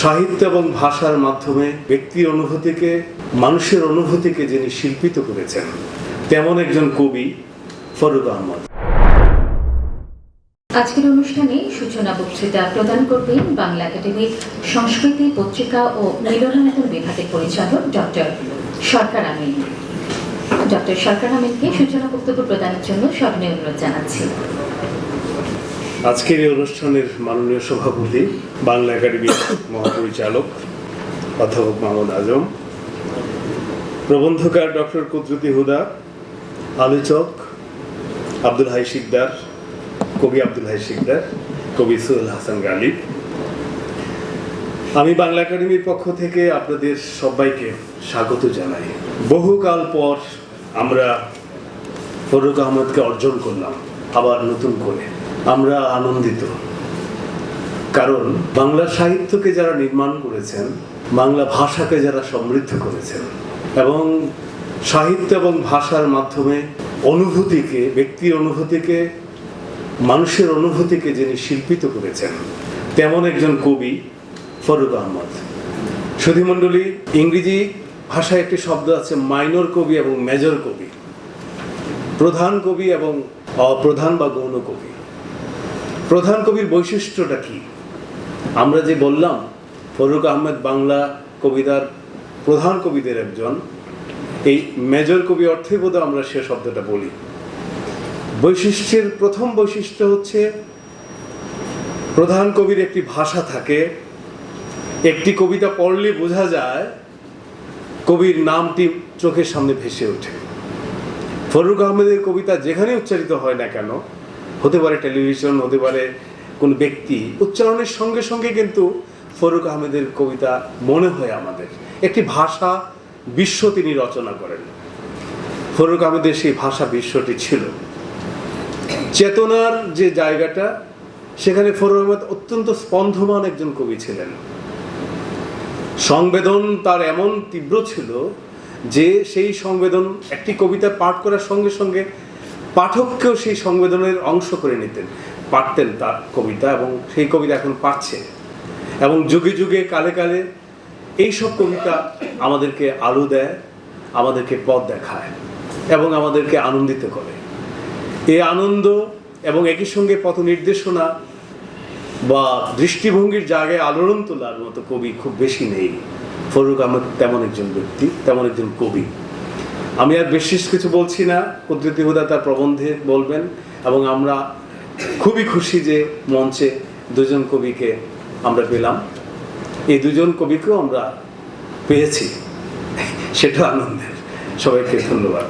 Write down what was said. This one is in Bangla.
সাহিত্য এবং ভাষার মাধ্যমে ব্যক্তির অনুভূতিকে, মানুষের অনুভূতিকে যিনি শিল্পিত করেছেন, তেমন একজন কবি ফরুক আহমদ। আজকের অনুষ্ঠানে সূচনা বক্তৃতা প্রদান করবেন বাংলা একাডেমির সংস্কৃতি, পত্রিকা ও মিলনায়তন বিভাগের পরিচালক ডক্টর সরকার আমিন। ডক্টর সরকার আমিনকে সূচনা বক্তব্য প্রদানের জন্য স্মরণে অনুরোধ জানাচ্ছি। আজকের এই অনুষ্ঠানের মাননীয় সভাপতি বাংলা একাডেমির মহাপরিচালক অধ্যাপক মাহমুদ আজম, প্রবন্ধকার ডক্টর কুদরতি হুদা, আলোচক আব্দুল হাই শিকদার, কবি আব্দুল হাই শিকদার, কবি সুহেল হাসান গালিব। আমি বাংলা একাডেমির পক্ষ থেকে আপনাদের সবাইকে স্বাগত জানাই। বহুকাল পর আমরা ফরুক আহমদকে অর্জন করলাম, আবার নতুন করে। আমরা আনন্দিত। কারণ বাংলা সাহিত্যকে যারা নির্মাণ করেছেন, বাংলা ভাষাকে যারা সমৃদ্ধ করেছেন এবং সাহিত্য এবং ভাষার মাধ্যমে অনুভূতিকে, ব্যক্তির অনুভূতিকে, মানুষের অনুভূতিকে যিনি শিল্পিত করেছেন, তেমন একজন কবি ফরুক আহমদ। সুধীমণ্ডলী, ইংরেজি ভাষায় একটি শব্দ আছে, মাইনর কবি এবং মেজর কবি। প্রধান কবি এবং অপ্রধান বা গৌণ কবি। প্রধান কবির বৈশিষ্ট্যটা কি? আমরা যে বললাম, ফরুক আহমেদ বাংলা কবিতার প্রধান কবিদের একজন, এই মেজর কবি অর্থে বোধ আমরা সে শব্দটা বলি। বৈশিষ্ট্যের প্রথম বৈশিষ্ট্য হচ্ছে, প্রধান কবির একটি ভাষা থাকে, একটি কবিতা পড়লে বোঝা যায়, কবির নামটি চোখের সামনে ভেসে ওঠে। ফরুক আহমেদের কবিতা যেখানে উচ্চারিত হয় না কেন হতে পারে টেলিভিশন, হতে পারে কোন ব্যক্তি। উচ্চারণের সঙ্গে সঙ্গে কিন্তু ফরুক আহমেদের কবিতা মনে হয় আমাদের। একটি ভাষা বিশ্ব তিনি রচনা করেন। ফরুক আহমেদের সেই ভাষা বিশ্বটি ছিল। চেতনার যে জায়গাটা, সেখানে ফরুক আহমেদ অত্যন্ত স্পন্দমান একজন কবি ছিলেন। সংবেদন তার এমন তীব্র ছিল যে সেই সংবেদন একটি কবিতা পাঠ করার সঙ্গে সঙ্গে পাঠককেও সেই সংবেদনের অংশ করে নিতেন, পারতেন তার কবিতা এবং সেই কবিতা এখন পাচ্ছে এবং যুগে যুগে, কালে কালে এইসব কবিতা আমাদেরকে আলো দেয়, আমাদেরকে পথ দেখায় এবং আমাদেরকে আনন্দিত করে। এই আনন্দ এবং একই সঙ্গে পথ নির্দেশনা বা দৃষ্টিভঙ্গির জায়গায় আলোড়ন তোলার মতো কবি খুব বেশি নেই। ফরুক আহমদ তেমন একজন ব্যক্তি, তেমন একজন কবি। আমি আর বিশেষ কিছু বলছি না। কুদরতি হুদা তার প্রবন্ধে বলবেন এবং আমরা খুবই খুশি যে মঞ্চে দুজন কবিকে আমরা পেলাম। এই দুজন কবিকেও আমরা পেয়েছি। সেটা আনন্দের। সবাইকে ধন্যবাদ।